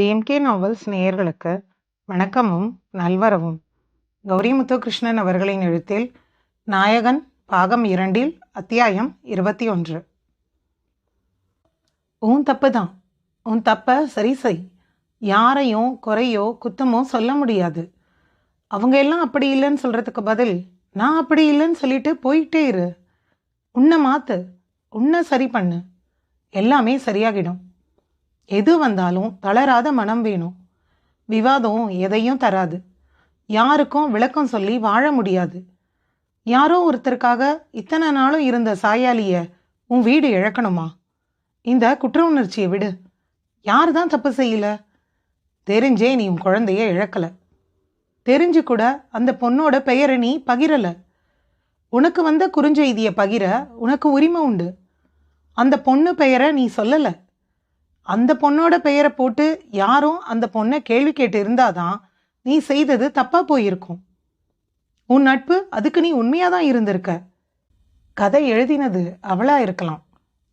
JMK novels நேயர்களுக்கு வணக்கமும் நல்வரவும். கௌரி முத்துகிருஷ்ணன் அவர்களின் எழுத்தில் நாயகன் பாகம் இரண்டில் அத்தியாயம் இருபத்தி ஒன்று. உன் தப்பு தான் உன் தப்ப சரி செய். யாரையும் குறையோ குத்தமோ சொல்ல முடியாது. அவங்க எல்லாம் அப்படி இல்லைன்னு சொல்கிறதுக்கு பதில் நான் அப்படி இல்லைன்னு சொல்லிட்டு போயிட்டே இரு. உன்னை மாற்று உன்னை சரி பண்ணு. எல்லாமே சரியாகிடும். எது வந்தாலும் தளராத மனம் வேணும். விவாதம் எதையும் தராது. யாருக்கும் விளக்கம் சொல்லி வாழ முடியாது. யாரோ ஒருத்தருக்காக இத்தனை நாளும் இருந்த சாயாலிய உன் வீடு இழக்கணுமா? இந்த குற்ற உணர்ச்சியை விடு. யார் தான் தப்பு செய்யல? தெரிஞ்சே நீ உன் குழந்தைய இழக்கல. தெரிஞ்சு கூட அந்த பொண்ணோட பெயரை நீ பகிரல. உனக்கு வந்த குறுஞ்செய்தியை பகிர உனக்கு உரிமை உண்டு. அந்த பொண்ணு பெயரை நீ சொல்லலை. அந்த பொண்ணோட பெயரை போட்டு யாரும் அந்த பொண்ணை கேள்வி கேட்டு இருந்தாதான் நீ செய்தது தப்பாக போயிருக்கும். உன் நட்பு அதுக்கு நீ உண்மையாக தான் இருந்திருக்க. கதை எழுதினது அவளாக இருக்கலாம்.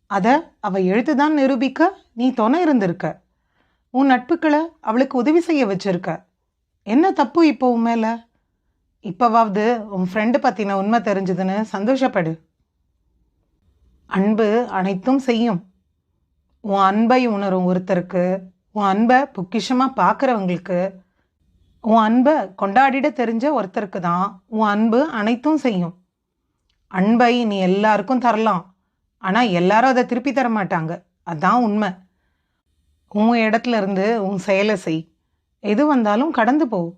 அதை அவள் எழுத்து எழுத்துதான் நிரூபிக்க நீ துணை இருந்திருக்க. உன் நட்புக்களை அவளுக்கு உதவி செய்ய வச்சிருக்க. என்ன தப்பு இப்போ உன் மேலே? இப்போவாவது உன் ஃப்ரெண்டு பற்றின உண்மை தெரிஞ்சதுன்னு சந்தோஷப்படு. அன்பு அனைத்தும் செய்யும். உன் அன்பை உணரும் ஒருத்தருக்கு உன் அன்பை பொக்கிஷமாக பார்க்குறவங்களுக்கு உன் அன்பை கொண்டாடிட தெரிஞ்ச ஒருத்தருக்கு தான் உன் அன்பு அனைத்தும் செய்யும். அன்பை நீ எல்லாருக்கும் தரலாம். ஆனால் எல்லாரும் அதை திருப்பி தர மாட்டாங்க. அதான் உண்மை. உன் இடத்துல இருந்து உன் செயலை செய். எது வந்தாலும் கடந்து போ.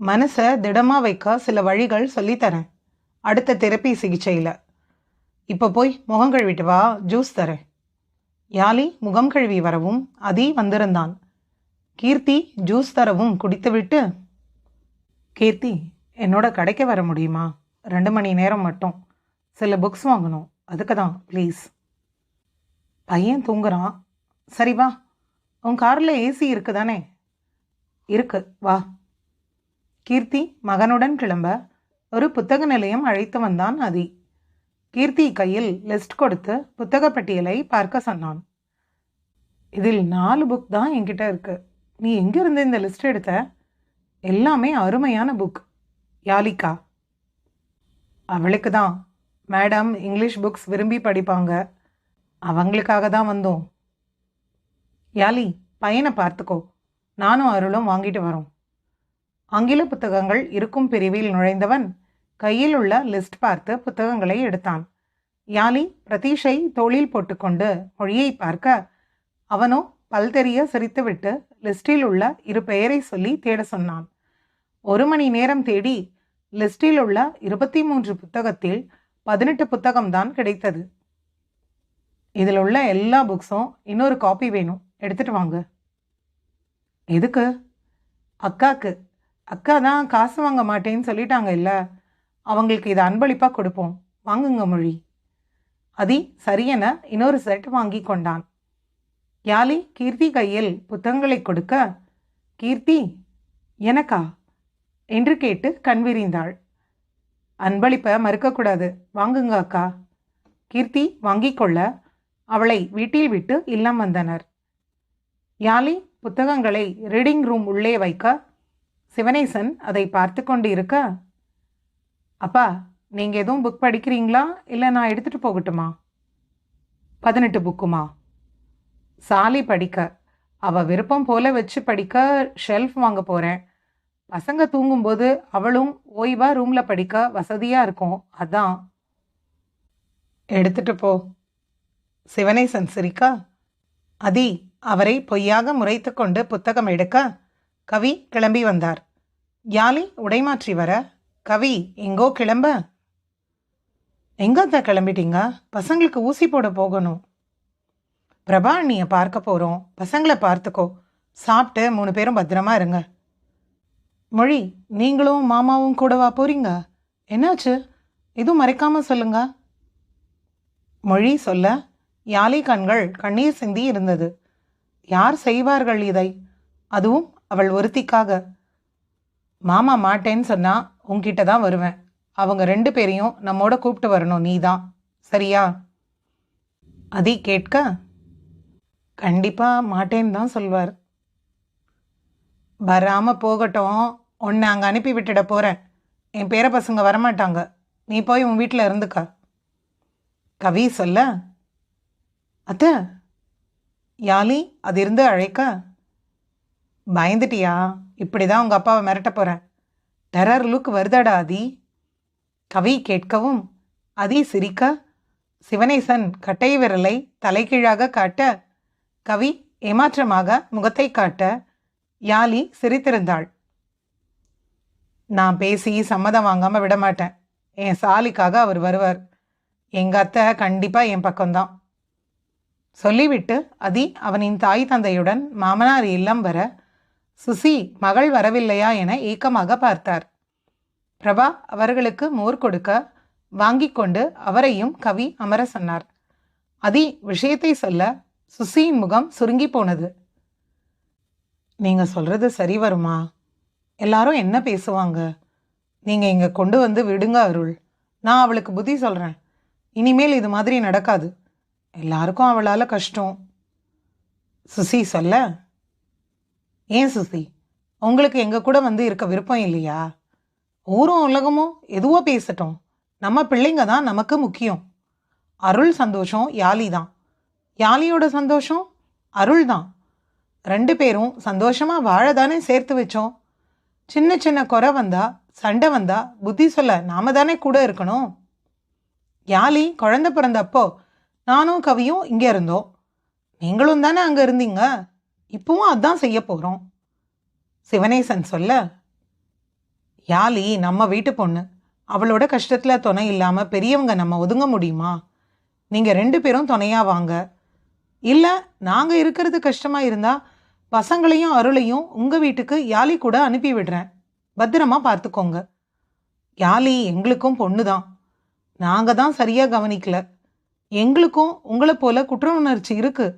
மனசை திடமாக வைக்க சில வழிகள் சொல்லித்தரேன். அடுத்த தெரப்பி சிகிச்சையில். இப்போ போய் முகம் கழுவிட்டு வா ஜூஸ் தரேன். யாலி முகம் கழுவி வரவும் அதி வந்திருந்தான். கீர்த்தி ஜூஸ் தரவும் குடித்துவிட்டு கீர்த்தி என்னோட கடைக்கு வர முடியுமா? ரெண்டு மணி நேரம் மட்டும். சில புக்ஸ் வாங்கணும். அதுக்கு தான் ப்ளீஸ். பையன் தூங்குறான். சரி வா. உன் காரில் ஏசி இருக்கு தானே இருக்கு. வா. கீர்த்தி மகனுடன் கிளம்ப ஒரு புத்தக நிலையம் அழைத்து வந்தான் அதி. கீர்த்தி கையில் லிஸ்ட் கொடுத்து புத்தக பட்டியலை பார்க்க சொன்னான். இதில் நாலு புக் தான் என்கிட்ட இருக்கு. நீ எங்கிருந்து இந்த லிஸ்ட் எடுத்த? எல்லாமே அருமையான புக் யாலிகா. அவளுக்கு தான் மேடம் இங்கிலீஷ் புக்ஸ் விரும்பி படிப்பாங்க. அவங்களுக்காக தான் வந்தோம். யாலி பையனை பார்த்துக்கோ. நானும் அருளும் வாங்கிட்டு வரோம். ஆங்கில புத்தகங்கள் இருக்கும் பிரிவில் நுழைந்தவன் கையில் உள்ள லிஸ்ட் பார்த்து புத்தகங்களை எடுத்தான். யாலி பிரதீஷை தோளில் போட்டுக்கொண்டு மொழியை பார்க்க அவனோ பல்தெறிய சிரித்துவிட்டு லிஸ்டில் உள்ள இரு பெயரை சொல்லி தேட சொன்னான். ஒரு மணி நேரம் தேடி லிஸ்டில் உள்ள இருபத்தி மூன்று புத்தகத்தில் பதினெட்டு புத்தகம்தான் கிடைத்தது. இதில் உள்ள எல்லா புக்ஸும் இன்னொரு காப்பி வேணும். எடுத்துட்டு வாங்க. எதுக்கு? அக்காக்கு. அக்கா தான் காசு வாங்க மாட்டேன்னு சொல்லிட்டாங்க இல்லை? அவங்களுக்கு இதை அன்பளிப்பாக கொடுப்போம். வாங்குங்க மொழி. அதி சரியென இன்னொரு செட் வாங்கி கொண்டான். யாலி கீர்த்தி கையில் புத்தகங்களை கொடுக்க கீர்த்தி எனக்கா? என்று கேட்டு கண் விரிந்தாள். அன்பளிப்பை மறுக்கக்கூடாது. வாங்குங்க அக்கா. கீர்த்தி வாங்கிக் கொள்ள அவளை வீட்டில் விட்டு இல்லம் வந்தனர். யாலி புத்தகங்களை ரீடிங் ரூம் உள்ளே வைக்க சிவனேசன் அதை பார்த்து கொண்டு இருக்க அப்பா நீங்கள் எதுவும் புக் படிக்கிறீங்களா? இல்லை நான் எடுத்துகிட்டு போகட்டுமா? பதினெட்டு புக்குமா சாலி படிக்க. அவள் விருப்பம் போல வச்சு படிக்க ஷெல்ஃப் வாங்க போகிறேன் பசங்க தூங்கும்போது அவளும் ஓய்வாக ரூமில் படிக்க வசதியாக இருக்கும். அதான். எடுத்துட்டு போ. சிவனேசன் சிரிக்கா அதி அவரை பொய்யாக முறைத்து கொண்டு புத்தகம் எடுக்க. கவி கிளம்பி வந்தார். யாலி உடைமாற்றி வர. கவி எங்கோ கிளம்ப. எங்கத்தான் கிளம்பிட்டீங்க? பசங்களுக்கு ஊசி போட போகணும். பிரபா நீயை பார்க்க போகிறோம் பசங்களை பார்த்துக்கோ. சாப்பிட்டு மூணு பேரும் பத்திரமா இருங்க. மொழி நீங்களும் மாமாவும் கூடவா போறீங்க? என்னாச்சு? எதுவும் மறைக்காம சொல்லுங்க. மொழி சொல்ல யாலி கண்கள் கண்ணீர் சிந்தி இருந்தது. யார் செய்வார்கள் இதை? அதுவும் அவள் ஒருத்திக்காக. மாமா மாட்டேன்னு சொன்னால் உங்ககிட்ட தான் வருவேன். அவங்க ரெண்டு பேரையும் நம்மோட கூப்பிட்டு வரணும் நீ தான் சரியா? அதி கேட்க கண்டிப்பாக மாட்டேன்னு தான் சொல்வார். வராமல் போகட்டும் உன்னை அங்கே அனுப்பி விட்டுட போகிறேன் என் பேர பசங்க வரமாட்டாங்க. நீ போய் உன் வீட்டில் இருந்துக்க. கவி சொல்ல அத்தை யாலி அது இருந்து அழைக்க. பயந்துட்டியா? இப்படி தான் உங்கள் அப்பாவை மிரட்ட போகிறேன் டெரர் லுக் வருதாடா அதி கவி கேட்கவும் அதி சிரிக்க சிவனேசன் கட்டை விரலை தலைகீழாக காட்ட கவி ஏமாற்றமாக முகத்தை காட்ட யாலி சிரித்திருந்தாள். நான் பேசி சம்மதம் வாங்காமல் விட மாட்டேன். என் சாலிக்காக அவர் வருவார். எங்கள் அத்தை கண்டிப்பாக என் பக்கம்தான். சொல்லிவிட்டு அதி அவனின் தாய் தந்தையுடன் மாமனார் இல்லம் வர சுசி மகள் வரவில்லையா என ஏக்கமாக பார்த்தார். பிரபா அவர்களுக்கு மோர் கொடுக்க வாங்கி கொண்டு அவரையும் கவி அமர சொன்னார். அதி விஷயத்தை சொல்ல சுசியின் முகம் சுருங்கி போனது. நீங்கள் சொல்றது சரி வருமா? எல்லாரும் என்ன பேசுவாங்க? நீங்கள் இங்கே கொண்டு வந்து விடுங்க அருள். நான் அவளுக்கு புத்தி சொல்கிறேன் இனிமேல் இது மாதிரி நடக்காது. எல்லாருக்கும் அவளால் கஷ்டம். சுசி சொல்ல? ஏன் சுசி? உங்களுக்கு எங்கள் கூட வந்து இருக்க விருப்பம் இல்லையா? ஊரும் உலகமும் எதுவோ பேசட்டும். நம்ம பிள்ளைங்க தான் நமக்கு முக்கியம். அருள் சந்தோஷம் யாலி தான். யாலியோட சந்தோஷம் அருள் தான். ரெண்டு பேரும் சந்தோஷமாக வாழ தானே சேர்த்து வச்சோம். சின்ன சின்ன குறை வந்தால் சண்டை வந்தால் புத்தி சொல்ல நாம தானே கூட இருக்கணும்? யாலி குழந்த பிறந்தப்போ நானும் கவியும் இங்கே இருந்தோம். நீங்களும் தானே அங்கே இருந்தீங்க? இப்பவும் அதான் செய்ய போகிறோம் சிவனேசன் சொல்ல யாலி நம்ம வீட்டு பொண்ணு. அவளோட கஷ்டத்தில் துணை இல்லாமல் பெரியவங்க நம்ம ஒதுங்க முடியுமா? நீங்கள் ரெண்டு பேரும் துணையாக வாங்க. இல்லை நாங்கள் இருக்கிறது கஷ்டமாக இருந்தால் பசங்களையும் அருளையும் உங்கள் வீட்டுக்கு யாலி கூட அனுப்பி விடுறேன். பத்திரமா பார்த்துக்கோங்க யாலி எங்களுக்கும் பொண்ணு தான். நாங்கள் தான் சரியாக கவனிக்கல. எங்களுக்கும் உங்களை போல குற்ற உணர்ச்சி இருக்குது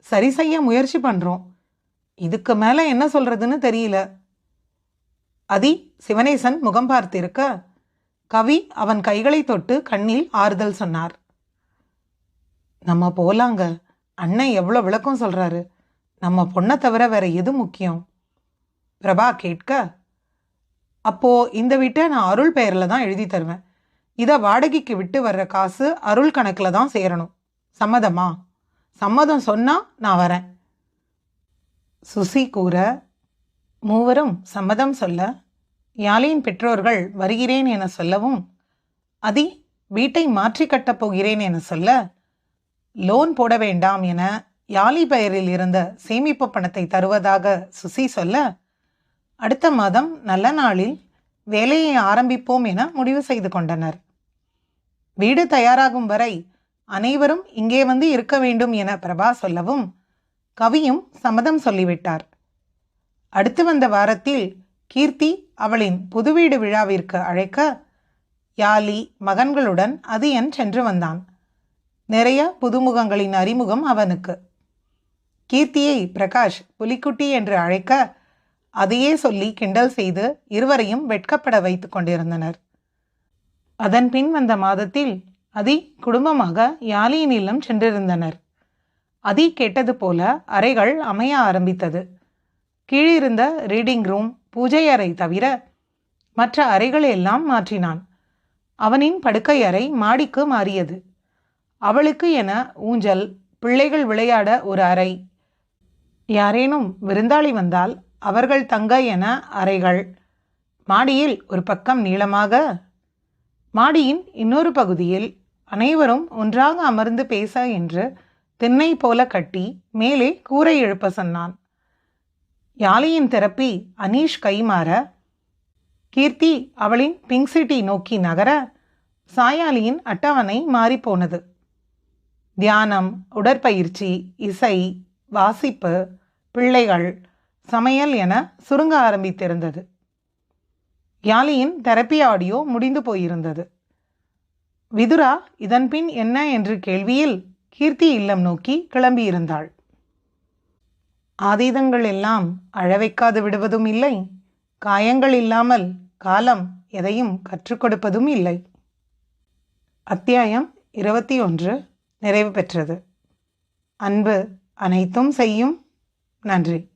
சரி செய்ய முயற்சி பண்ணுறோம் இதுக்கு மேலே என்ன சொல்றதுன்னு தெரியல. அதி சிவனேசன் முகம் பார்த்திருக்க. கவி அவன் கைகளை தொட்டு கண்ணில் ஆறுதல் சொன்னார். நம்ம போலாங்க. அண்ணன் எவ்வளோ விளக்கம் சொல்றாரு. நம்ம பொண்ணை தவிர வேற எது முக்கியம்? பிரபா கேட்க. அப்போ இந்த வீட்டை நான் அருள் பெயரில் தான் எழுதி தருவேன். இதை வாடகைக்கு விட்டு வர்ற காசு அருள் கணக்கில் தான் சேரணும். சம்மதமா? சம்மதம் சொன்னால் நான் வரேன். சுசி கூற மூவரும் சம்மதம் சொல்ல யாழியின் பெற்றோர்கள் வருகிறேன் என சொல்லவும் அதி வீட்டை மாற்றி கட்டப் போகிறேன் என சொல்ல லோன் போட வேண்டாம் என யாழி பெயரில் இருந்த சேமிப்பு பணத்தை தருவதாக சுசி சொல்ல அடுத்த மாதம் நல்ல நாளில் வேலையை ஆரம்பிப்போம் என முடிவு செய்து கொண்டனர். வீடு தயாராகும் வரை அனைவரும் இங்கே வந்து இருக்க வேண்டும் என பிரபா சொல்லவும் கவியும் சம்மதம் சொல்லிவிட்டார். அடுத்து வந்த வாரத்தில் கீர்த்தி அவளின் புது வீடு விழாவிற்கு அழைக்க யாலி மகன்களுடன் அதியன் சென்று வந்தான். நிறைய புதுமுகங்களின் அறிமுகம் அவனுக்கு. கீர்த்தியை பிரகாஷ் புலிக்குட்டி என்று அழைக்க அதையே சொல்லி கிண்டல் செய்து இருவரையும் வெட்கப்பட வைத்துக் கொண்டிருந்தனர். அதன் பின் வந்த மாதத்தில் அதி குடும்பமாக யாழியின் இல்லம் சென்றிருந்தனர். அதி கேட்டது போல அறைகள் அமைய ஆரம்பித்தது. கீழிருந்த ரீடிங் ரூம் பூஜை அறை தவிர மற்ற அறைகள் எல்லாம் மாற்றினான். அவனின் படுக்கை அறை மாடிக்கு மாறியது. அவளுக்கு என ஊஞ்சல் பிள்ளைகள் விளையாட ஒரு அறை. யாரேனும் விருந்தாளி வந்தால் அவர்கள் தங்க என அறைகள். மாடியில் ஒரு பக்கம் நீளமாக மாடியின் இன்னொரு பகுதியில் அனைவரும் ஒன்றாக அமர்ந்து பேச என்று திண்ணை போல கட்டி மேலே கூரை எழுப்ப சொன்னான். யாழியின் தெரப்பி அனீஷ் கைமாற கீர்த்தி அவளின் பிங்க் சிட்டி நோக்கி நகர சாயாலியின் அட்டவணை மாறிப்போனது தியானம் உடற்பயிற்சி இசை வாசிப்பு பிள்ளைகள் சமையல் என சுருங்க ஆரம்பித்திருந்தது. யாலியின் தெரப்பி ஆடியோ முடிந்து போயிருந்தது. விதுரா இதன்பின் என்ன என்று கேள்வியில் கீர்த்தி இல்லம் நோக்கி கிளம்பியிருந்தாள். ஆதீதங்கள் எல்லாம் அழவைக்காது விடுவதும் இல்லை காயங்கள் இல்லாமல் காலம் எதையும் கற்றுக் கொடுப்பதும் இல்லை. அத்தியாயம் இருபத்தி ஒன்று நிறைவு பெற்றது. அன்பு அனைத்தும் செய்யும். நன்றி.